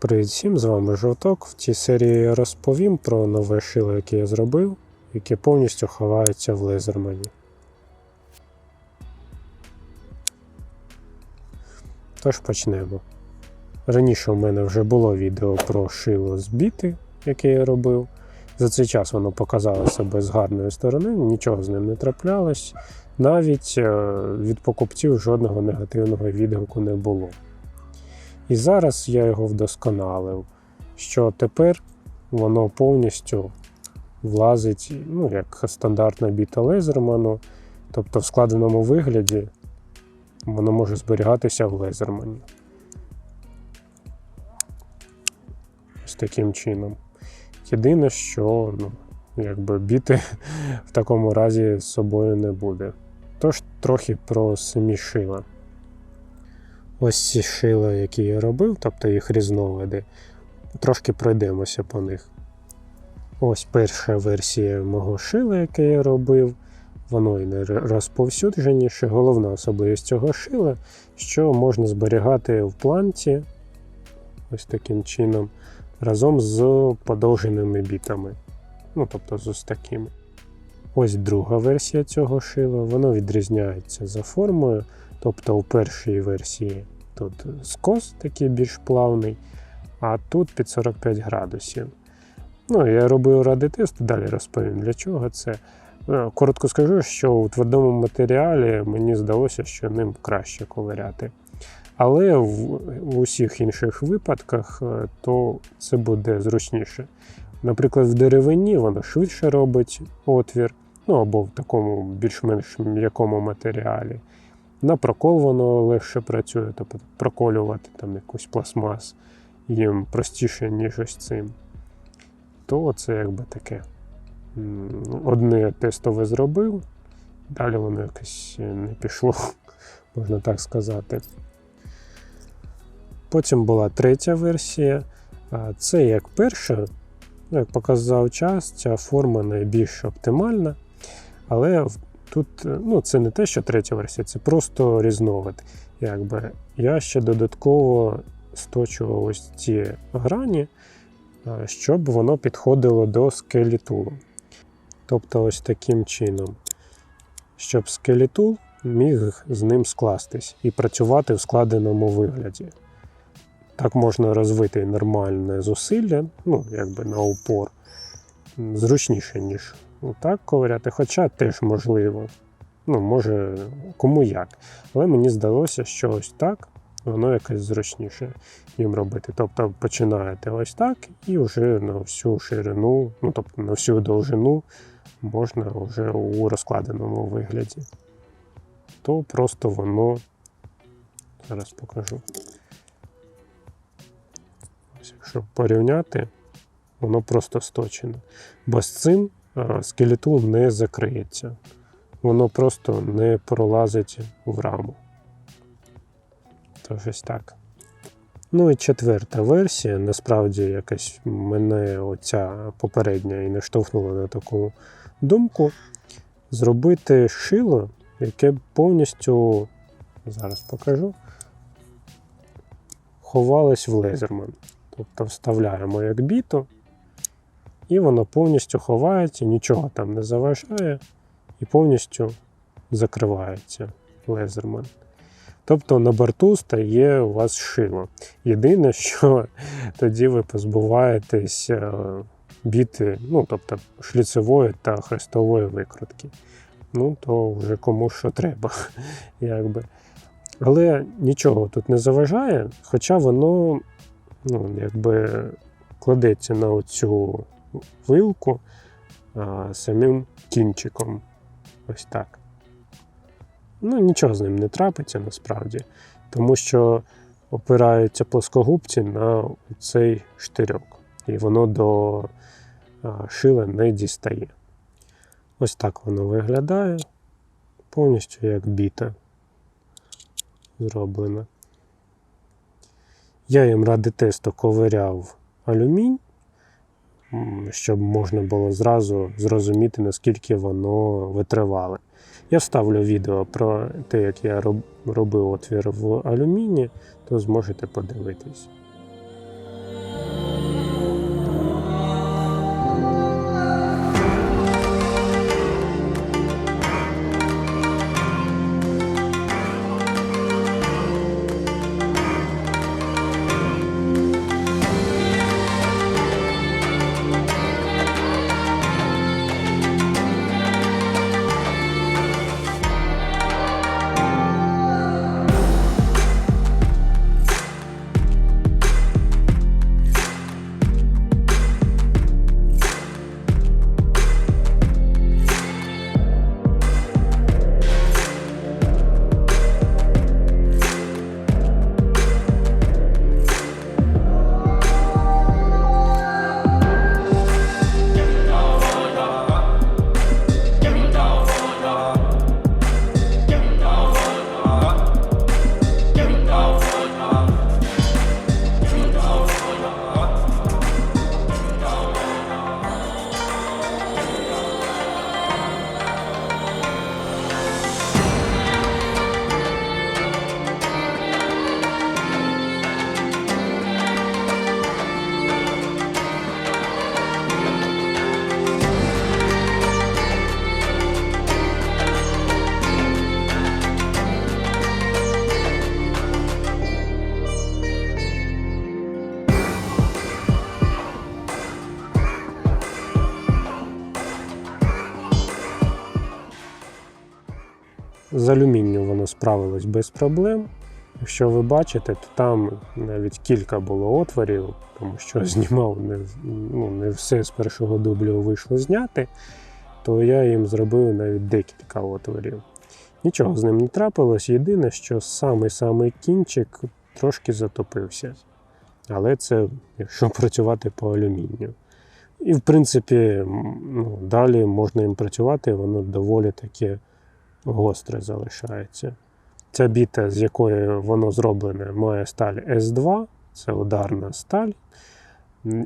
Привіт всім, з вами Жовток. В цій серії я розповім про нове шило, яке я зробив, яке повністю ховається в лезермані. Тож почнемо. Раніше у мене вже було відео про шило з біти, яке я робив. За цей час воно показало себе з гарної сторони, нічого з ним не траплялось. Навіть е, від покупців жодного негативного відгуку не було. І зараз я його вдосконалив, що тепер воно повністю влазить, ну, як стандартна біта лезерману, тобто в складеному вигляді воно може зберігатися в лезермані. Ось таким чином. Єдине, що ну, якби біти в такому разі з собою не буде. Тож трохи про самі шила. Ось ці шила, які я робив, тобто їх різновиди. Трошки пройдемося по них. Ось перша версія мого шила, яке я робив. Воно і найрозповсюдженіше. Головна особливість цього шила, що можна зберігати в планці ось таким чином, разом з подовженими бітами. Ну, тобто з ось такими. Ось друга версія цього шила. Воно відрізняється за формою. Тобто у першій версії тут скос такий більш плавний, а тут під 45 градусів. Ну, я робив ради тесту, далі розповім для чого це. Е, Коротко скажу, що у твердому матеріалі мені здалося, що ним краще ковиряти. Але в, в усіх інших випадках е, то це буде зручніше. Наприклад, в деревині воно швидше робить отвір, ну або в такому більш-менш м'якому матеріалі. На прокол воно легше працює, тобто проколювати там якусь пластмас їм простіше, ніж ось цим. То це якби таке. Одне тестове зробив, далі воно якось не пішло, можна так сказати. Потім була третя версія. Це як перша, ну, як показав час, ця форма найбільш оптимальна, але Тут ну, це не те, що третя версія, це просто різновид. Якби. Я ще додатково сточував ось ці грані, щоб воно підходило до скелетулу. Тобто ось таким чином, щоб скелетул міг з ним скластись і працювати в складеному вигляді. Так можна розвити нормальне зусилля, ну, якби на упор, зручніше, ніж так ковиряти, хоча теж можливо. Ну, може, кому як. Але мені здалося, що ось так воно якось зручніше їм робити. Тобто починаєте ось так і вже на всю ширину, ну тобто на всю довжину можна вже у розкладеному вигляді. То просто воно, зараз покажу. Ось Якщо порівняти, воно просто сточено. Бо з цим скелетул не закриється. Воно просто не пролазить в раму. Тож ось так. Ну і четверта версія. Насправді якась мене оця попередня і наштовхнула на таку думку. Зробити шило, яке повністю, зараз покажу, ховалось в лезерман. Тобто вставляємо як біту. І воно повністю ховається, нічого там не заважає і повністю закривається лезерман. Тобто на борту стає у вас шило. Єдине, що тоді ви позбуваєтесь е, біти, ну, тобто шліцевої та хрестової викрутки. Ну, то вже кому що треба. якби. Але нічого тут не заважає, хоча воно ну, якби кладеться на оцю вилку а, самим кінчиком. Ось так. Ну, нічого з ним не трапиться насправді, тому що опираються плоскогубці на цей штирьок, і воно до шила не дістає. Ось так воно виглядає, повністю як біта зроблена. Я їм ради тесту ковиряв алюмінь щоб можна було зразу зрозуміти, наскільки воно витривале. Я вставлю відео про те, як я робив отвір в алюміні, то зможете подивитись. З алюмінію воно справилось без проблем. Якщо ви бачите, то там навіть кілька було отворів, тому що знімав не, ну, не все з першого дублю вийшло зняти, то я їм зробив навіть декілька отворів. Нічого з ним не трапилось. Єдине, що самий-самий кінчик трошки затопився. Але це якщо працювати по алюмінію. І, в принципі, ну, далі можна їм працювати, воно доволі таке гостре залишається. Ця біта, з якої воно зроблене, має сталь S2, це ударна сталь,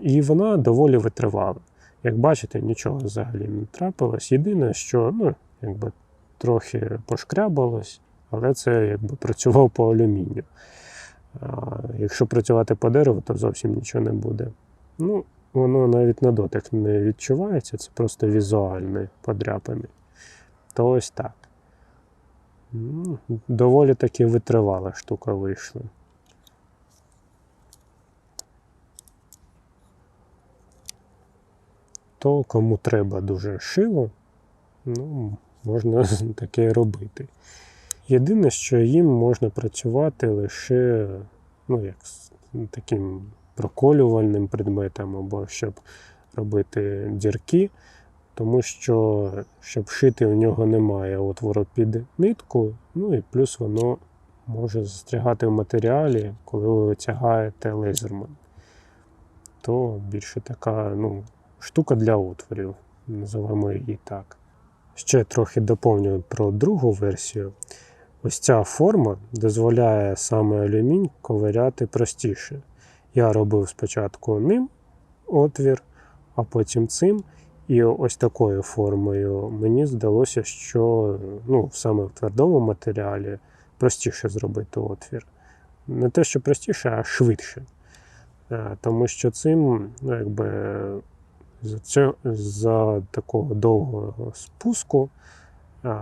і вона доволі витривала. Як бачите, нічого взагалі не трапилось. Єдине, що ну, якби трохи пошкрябалось, але це якби працював по алюмінію. А якщо працювати по дереву, то зовсім нічого не буде. Ну, воно навіть на дотик не відчувається, це просто візуальні подряпини. То ось так. Доволі таки витривала штука вийшла. То кому треба дуже шило, ну, можна таке робити. Єдине, що їм можна працювати лише ну, як таким проколювальним предметом, або щоб робити дірки, тому що щоб шити у нього немає отвору під нитку, ну і плюс воно може застрягати в матеріалі, коли ви витягаєте лазером. То більше така ну, штука для отворів, називаємо її так. Ще трохи доповнюю про другу версію. Ось ця форма дозволяє саме алюмінь ковиряти простіше. Я робив спочатку ним отвір, а потім цим. І ось такою формою мені здалося, що ну, саме в твердому матеріалі простіше зробити отвір. Не те, що простіше, а швидше. Е, Тому що цим, ну, якби за, за такого довгого спуску,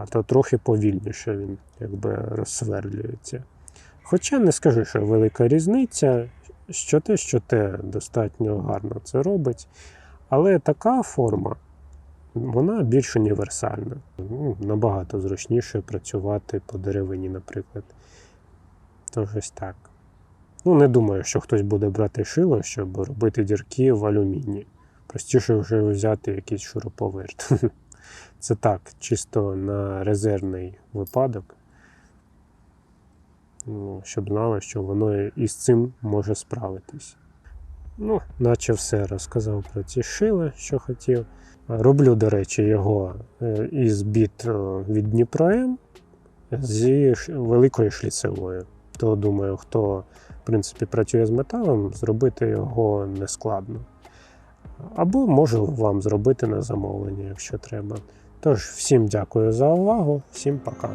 то трохи повільніше він якби розсверлюється. Хоча не скажу, що велика різниця, що те, що те достатньо гарно це робить. Але така форма, вона більш універсальна. Ну, набагато зручніше працювати по деревині, наприклад. Тож ось так. Ну, не думаю, що хтось буде брати шило, щоб робити дірки в алюміні. Простіше вже взяти якийсь шуруповерт. Це так, чисто на резервний випадок. Ну, щоб знали, що воно і з цим може справитись. Ну, наче все розказав про ці шили, що хотів. Роблю, до речі, його е, із біт е, від Дніпро М зі великою шліцевою. То думаю, хто в принципі працює з металом, зробити його не складно. Або можу вам зробити на замовлення, якщо треба. Тож, всім дякую за увагу, всім пока.